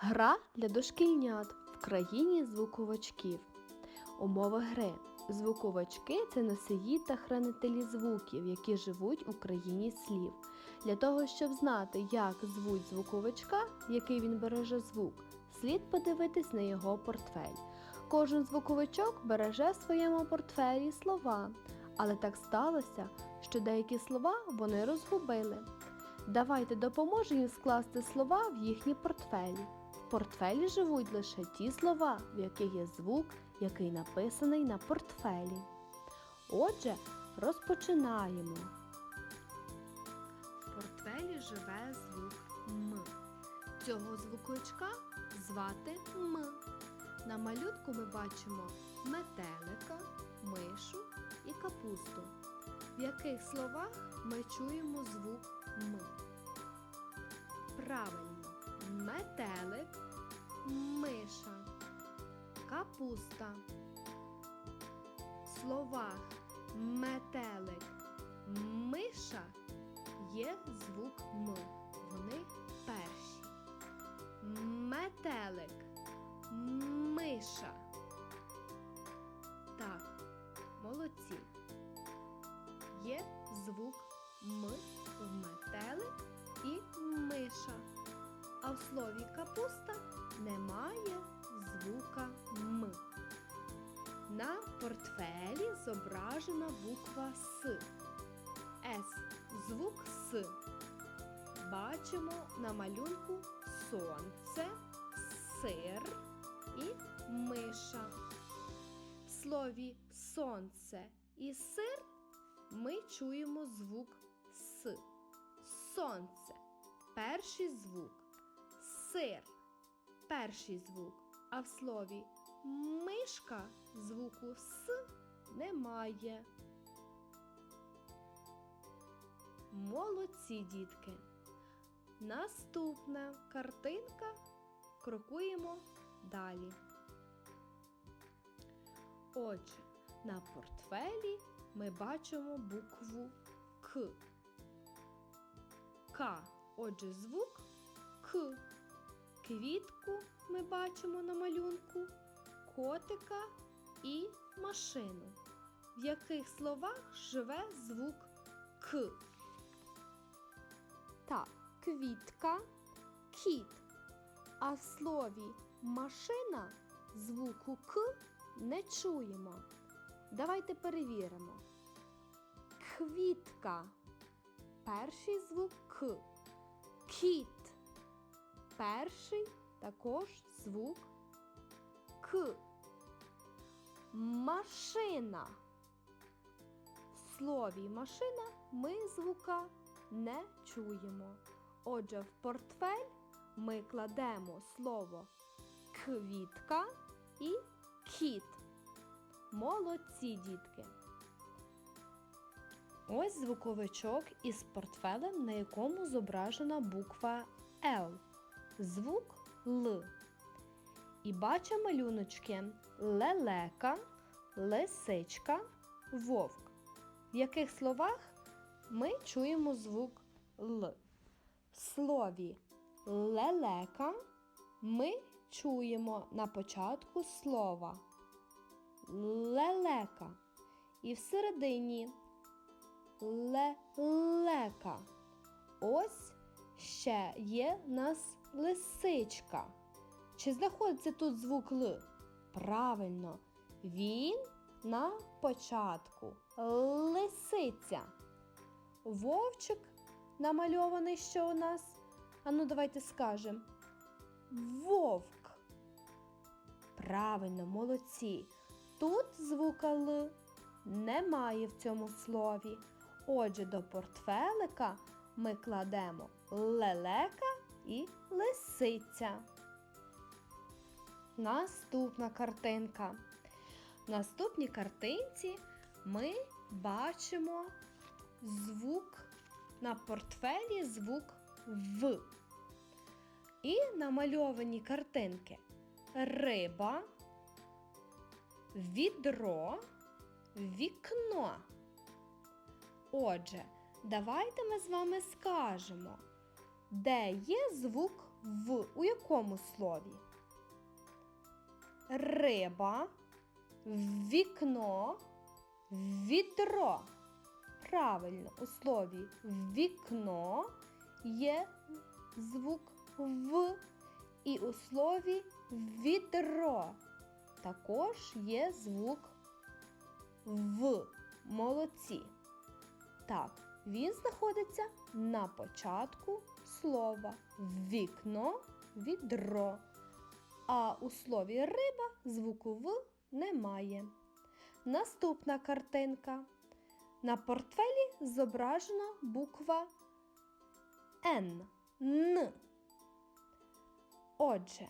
Гра для дошкільнят в країні звуковачків. Умови гри. Звуковачки це носії та хранителі звуків, які живуть у країні слів. Для того, щоб знати, як звуть звуковичка, який він береже звук, слід подивитись на його портфель. Кожен звуковичок береже в своєму портфелі слова, але так сталося, що деякі слова вони розгубили. Давайте допоможемо їм скласти слова в їхні портфелі. В портфелі живуть лише ті слова, в яких є звук, який написаний на портфелі. Отже, розпочинаємо. В портфелі живе звук М. Цього звуковичка звати М. На малюнку ми бачимо метелика, мишу і капусту. В яких словах ми чуємо звук М? Правильно, метелик, миша, капуста. В словах метелик, миша є звук М. Вони перші. Метелик, миша. Так, молодці. Є звук М в метелик і миша. А в слові капуста немає звука М. На портфелі зображена буква С. С. Звук С. Бачимо на малюнку сонце, сир і миша. В слові сонце і сир ми чуємо звук С. Сонце перший звук, сир перший звук, а в слові мишка звуку С немає. Молодці дітки. Наступна картинка. Крокуємо далі. Отже, на портфелі ми бачимо букву К. К. Отже, звук К. Квітку ми бачимо на малюнку, котика і машину. В яких словах живе звук К? Так, квітка, кіт. А в слові машина звуку К не чуємо. Давайте перевіримо. Квітка. Перший звук К. Кіт. Перший також звук К. Машина. В слові машина ми звука не чуємо. Отже, в портфель ми кладемо слово квітка і кіт. Молодці дітки! Ось звуковичок із портфелем, на якому зображена буква Л. Звук Л. І бачимо малюночки лелека, лисичка, вовк. В яких словах ми чуємо звук Л. В слові лелека ми чуємо на початку слова лелека. І всередині лелека. Ось ще є нас лисичка. Чи знаходиться тут звук Л? Правильно, він на початку. Лисиця. Вовчик намальований що у нас? Ану, давайте скажемо. Вовк. Правильно, молодці. Тут звука Л немає в цьому слові. Отже, до портфелика ми кладемо лелека і лисиця. Наступна картинка. В наступній картинці ми бачимо звук на портфелі звук В. І намальовані картинки риба, відро, вікно. Отже, давайте ми з вами скажемо, де є звук В у якому слові? Риба, вікно, відро. Правильно, у слові вікно є звук В, і у слові відро також є звук В. Молодці. Так, він знаходиться на початку слова вікно, відро. А у слові риба звуку В немає. Наступна картинка. На портфелі зображена буква Н. Н. Отже,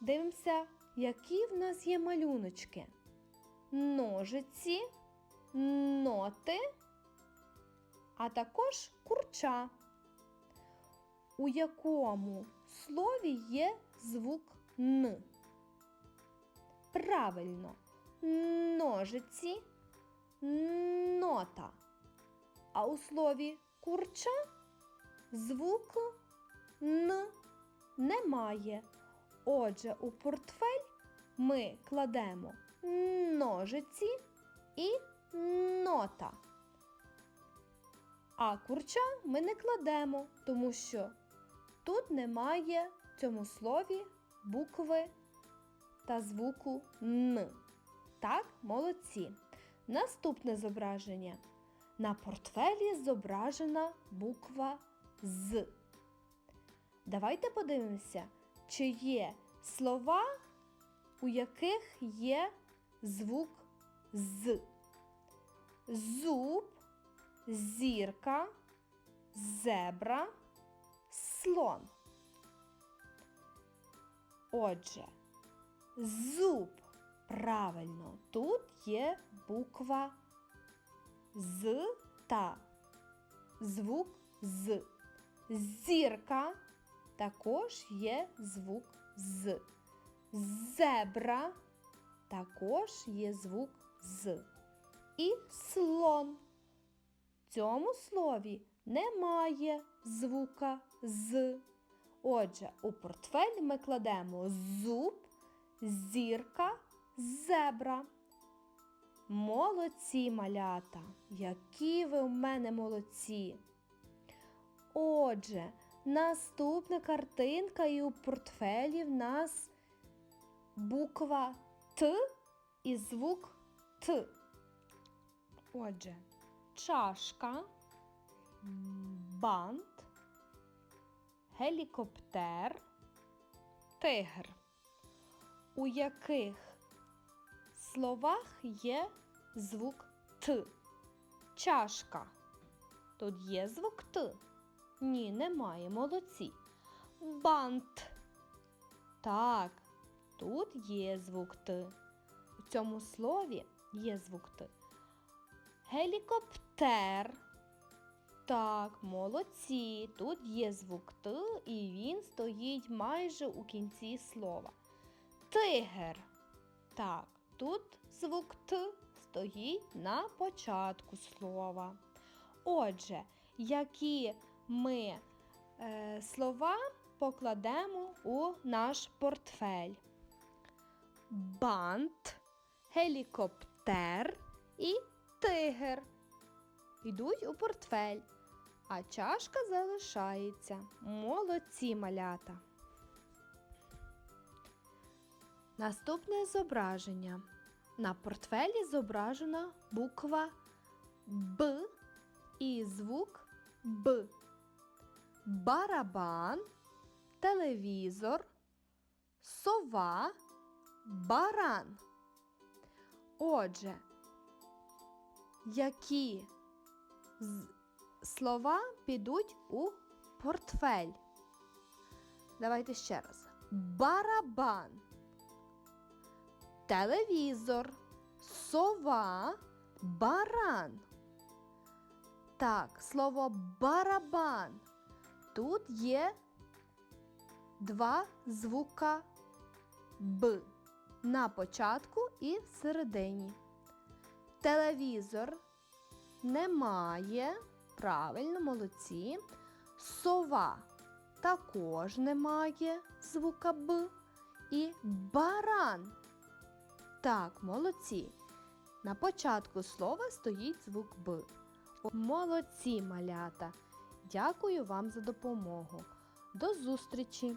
дивимося, які в нас є малюночки. Ножиці, ноти, а також курча. У якому слові є звук Н? Правильно, ножиці, нота. А у слові курча звуку Н немає. Отже, у портфель ми кладемо ножиці і нота. А курча ми не кладемо, тому що тут немає в цьому слові букви та звуку Н. Так, молодці. Наступне зображення. На портфелі зображена буква З. Давайте подивимося, чи є слова, у яких є звук з. Зуб, зірка, зебра, слон. Отже, зуб. Правильно, тут є буква з та звук з. Зірка також є звук з. Зебра також є звук з. І слон. Цьому слові немає звука з. Отже, у портфель ми кладемо зуб, зірка, зебра. Молодці малята, які ви в мене молодці. Отже, наступна картинка і у портфелі в нас буква Т і звук Т. Отже, чашка, бант, гелікоптер, тигр. У яких словах є звук Т? Чашка. Тут є звук Т. Ні, немає, молодці. Бант. Так, тут є звук Т. У цьому слові є звук Т. Гелікоптер. Так, молодці. Тут є звук Т, і він стоїть майже у кінці слова. Тигр. Так, тут звук Т стоїть на початку слова. Отже, які ми е, слова покладемо у наш портфель. Бант, гелікоптер і тигр. Йдуть у портфель, а чашка залишається. Молодці малята. Наступне зображення. На портфелі зображена буква Б і звук Б. Барабан, телевізор, сова, баран. Отже, які слова підуть у портфель? Давайте ще раз. Барабан, телевізор, сова, баран. Так, слово барабан. Тут є два звука Б на початку і всередині. Телевізор немає. Правильно, молодці. Сова також немає звука Б. І баран. Так, молодці. На початку слова стоїть звук Б. Молодці, малята! Дякую вам за допомогу. До зустрічі!